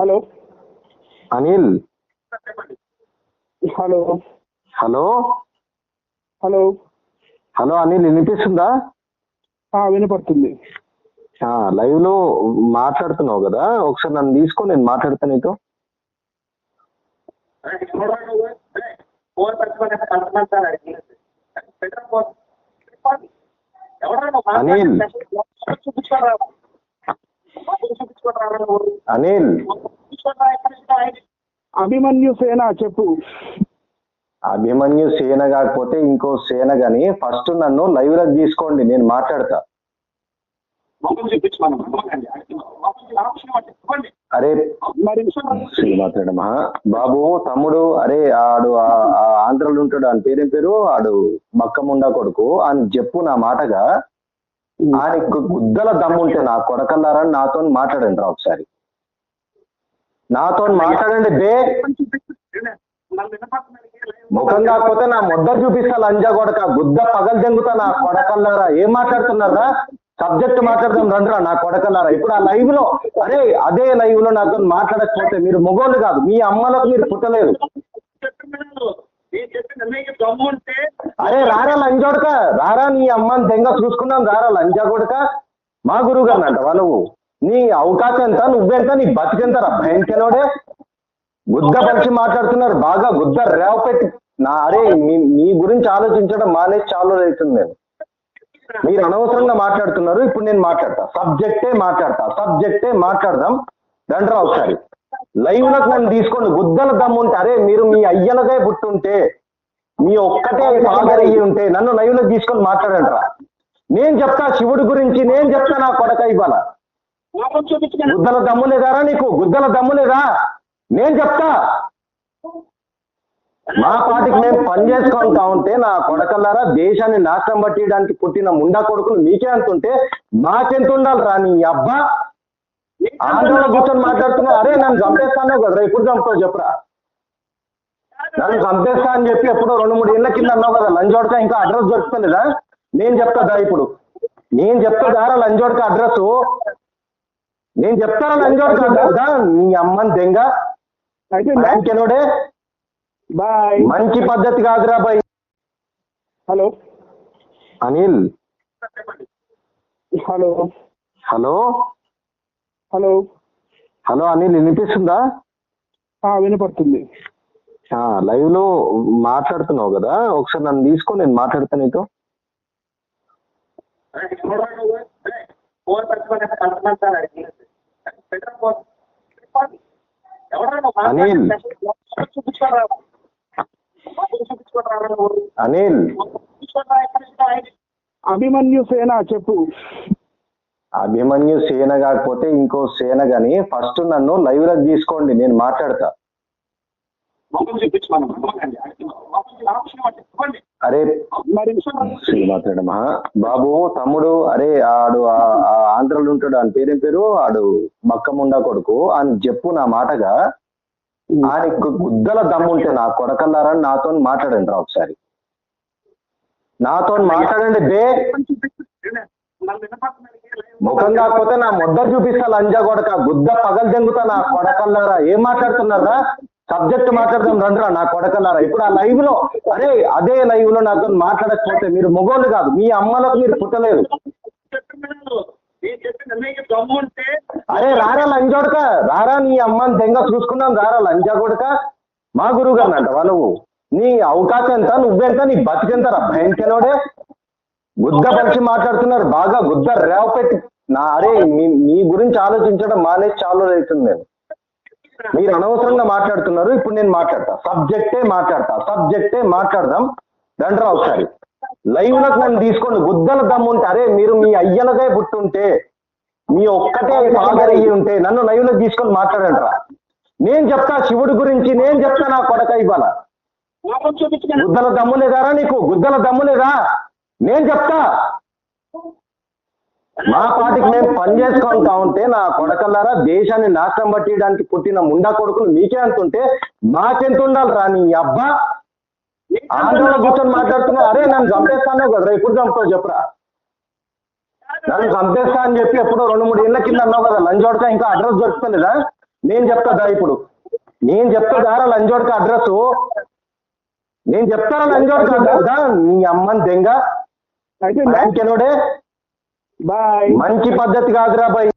Hello. Anil. Hello. Hello. Hello. Hello Anil వినిపిస్తుందా? ఆ, వినపడుతుంది. ఆ, లైవ్లో మాట్లాడుతున్నావు కదా? ఒకసారి నన్ను తీసుకో నేను మాట్లాడతా నీతో. అనిల్. అనిల్. అభిమన్యు సేన చెప్పు. అభిమన్యు సేన కాకపోతే ఇంకో సేన గాని ఫస్ట్ నన్ను లైవ్లో తీసుకోండి నేను మాట్లాడతా. అరే మాట్లాడమా బాబు తమ్ముడు అరే ఆడు ఆంధ్రలో ఉంటాడు అని పేరేం పేరు? ఆడు బక్కముండా కొడుకు. అని చెప్పు నా మాటగా. ఆయన గుద్దల దమ్ముంటే నా కొడకల్లారా నాతో మాట్లాడండి రా ఒకసారి. నాతో మాట్లాడండి బే. ముఖం కాకపోతే నా ముద్ద చూపిస్తా లంజా కొడక గుద్ద పగలు జంగుతా నా కొడకల్లారా. ఏం మాట్లాడుతున్నారా సబ్జెక్ట్ మాట్లాడదాం రండిరా నా కొడకల్లారా. ఇప్పుడు ఆ లైవ్లో అరే అదే లైవ్లో నాతో మాట్లాడకపోతే మీరు మొగోళ్ళు కాదు. మీ అమ్మలకు మీరు పుట్టలేదు. అరే రారా లంజోడక రారా నీ అమ్మని దెంగ చూసుకున్నాం రారా లంజా కొడక? మా గురువు గారు అంటవా నువ్వు? నీ అవకాశం ఎంత? నువ్వెంత నీ బతికెంతరా భయంకరోడే గుద్ద పరిచి మాట్లాడుతున్నారు. బాగా గుద్ద రేవ పెట్టి నా అరే మీ గురించి ఆలోచించడం మానేసి చాలా రోజులు అవుతుంది నేను. మీరు అనవసరంగా మాట్లాడుతున్నారు. ఇప్పుడు నేను మాట్లాడతా. సబ్జెక్టే మాట్లాడతా. సబ్జెక్టే మాట్లాడదాం. రండిరా ఒకసారి. లైవ్లకు నన్ను తీసుకోండి. గుద్దల దమ్ముంటే అరే మీరు మీ అయ్యనదే పుట్టుంటే నీ ఒక్కటే ఫాదర్ అయ్యి ఉంటే నన్ను లైవ్లో తీసుకొని మాట్లాడంట్రా నేను చెప్తా శివుడి గురించి నేను చెప్తా నా కొడక ఇవ్వాల గుద్దల దమ్ము లేదారా నీకు? గుద్దల దమ్ము లేదా? నేను చెప్తా. మా పాటికి మేము పని చేసుకుంటా ఉంటే నా కొడకల్లారా దేశాన్ని నాశనం పట్టియడానికి పుట్టిన ముండా కొడుకులు మీకే అంటుంటే మాకెంత ఉండాలి రా నీ అబ్బా? ఆంధ్రలో కూర్చొని మాట్లాడుతున్నా అరే నన్ను చంపేస్తానో కదా ఎప్పుడు చంపుతావు చెప్పురా? నన్ను చంపేస్తా అని చెప్పి ఎప్పుడో రెండు మూడు ఇళ్ళ కింద అన్నావు కదా లంజోడక ఇంకా అడ్రస్ దొరుకుతలేదా? నేను చెప్తాదా ఇప్పుడు. నేను చెప్తాదా లంజోడక అడ్రస్ నేను చెప్తారా లంజోడక అడ్రస్ నీ అమ్మని దెంగ. ఇంకెనోడే బాయ్. మంచి పద్ధతి కాదురా bye. Hello. Anil. Hello. Hello. Hello. Hello Anil వినిపిస్తుందా? వినపడుతుంది. లైవ్లో మాట్లాడుతున్నావు కదా? ఒకసారి నన్ను తీసుకో నేను మాట్లాడతా నీతో. అనిల్. అనిల్. అభిమన్యు సేన చెప్పు. అభిమన్యు సేన కాకపోతే ఇంకో సేన గాని ఫస్ట్ నన్ను లైవ్లో తీసుకోండి నేను మాట్లాడతా. అరే మరి శ్రీ మాట్లాడమా బాబు తమ్ముడు అరే ఆడు ఆంధ్రలో ఉంటాడు. అని పేరేం పేరు? ఆడు బక్కముండా కొడుకు. అని చెప్పు నా మాటగా. ఆయన గుద్దల దమ్ముంటే నా కొడకల్లారా? నాతో మాట్లాడండి రా ఒకసారి. నాతో మాట్లాడండి బే. ముఖం కాకపోతే నా ముద్ద చూపిస్తా లంజా కొడక. గుద్ద పగలు జంగుతా నా కొడకల్లారా? ఏం మాట్లాడుతున్నారా సబ్జెక్ట్ మాట్లాడదాం రండిరా నా కొడకన్నారా ఇప్పుడు ఆ లైవ్లో అరే అదే లైవ్లో నాతో మాట్లాడకపోతే మీరు మొగోళ్ళు కాదు. మీ అమ్మలకు మీరు పుట్టలేదు. అరే రారా లంజోడక. రారా నీ అమ్మని దెంగ చూసుకున్నాం. రారా లంజా కొడక మా గురువు గారు అంట నువ్వు? నీ అవకాశం ఎంత నువ్వెంత నీ బతికెంతరా? భయంకరోడే. గుద్ద పరిచి మాట్లాడుతున్నారు. బాగా గుద్ద రేవ పెట్టి నా అరే మీ గురించి ఆలోచించడం మానేసి చాలా రోజులు అవుతుంది నేను మీరు అనవసరంగా మాట్లాడుతున్నారు ఇప్పుడు నేను మాట్లాడతా. సబ్జెక్టే మాట్లాడతా. సబ్జెక్టే మాట్లాడదాం. రండిరా ఒకసారి. లైవ్లకు నన్ను తీసుకోండి గుద్దల దమ్ముంటే అరే మీరు మీ అయ్యలదే పుట్టుంటే మీ ఒక్కటే ఫాదర్ అయ్యి ఉంటే నన్ను లైవ్లో తీసుకొని మాట్లాడండి రా. నేను చెప్తా శివుడి గురించి నేను చెప్తా నా కొడక ఇవ్వాల గుద్దల దమ్ము లేదారా నీకు? గుద్దల దమ్ము లేదా? నేను చెప్తా. మా పాటికి మేము పని చేసుకుంటా ఉంటే నా కొడకల్లారా దేశాన్ని నాశనం పట్టియడానికి పుట్టిన ముండా కొడుకులు మీకే అంటుంటే మాకెంత ఉండాలి రా నీ అబ్బా? ఆంధ్రలో కూర్చొని మాట్లాడుతున్నా. అరే నన్ను చంపేస్తాను కదా ఎప్పుడు చంపుతావు చెప్పురా? నన్ను చంపేస్తా అని చెప్పి ఎప్పుడో రెండు మూడు ఇళ్ళ కింద అన్నావు కదా లంచ్ ఇంకా అడ్రస్ దొరుకుతలేదా? నేను చెప్తాదా ఇప్పుడు. నేను చెప్తాదా లంజోడ్క అడ్రస్ నేను చెప్తారా లంజోడ్క అడ్రస్ నీ అమ్మని దెంగ. బ్యాంకెనోడే బాయ్ మంచి పద్ధతి కాదురా బాయ్.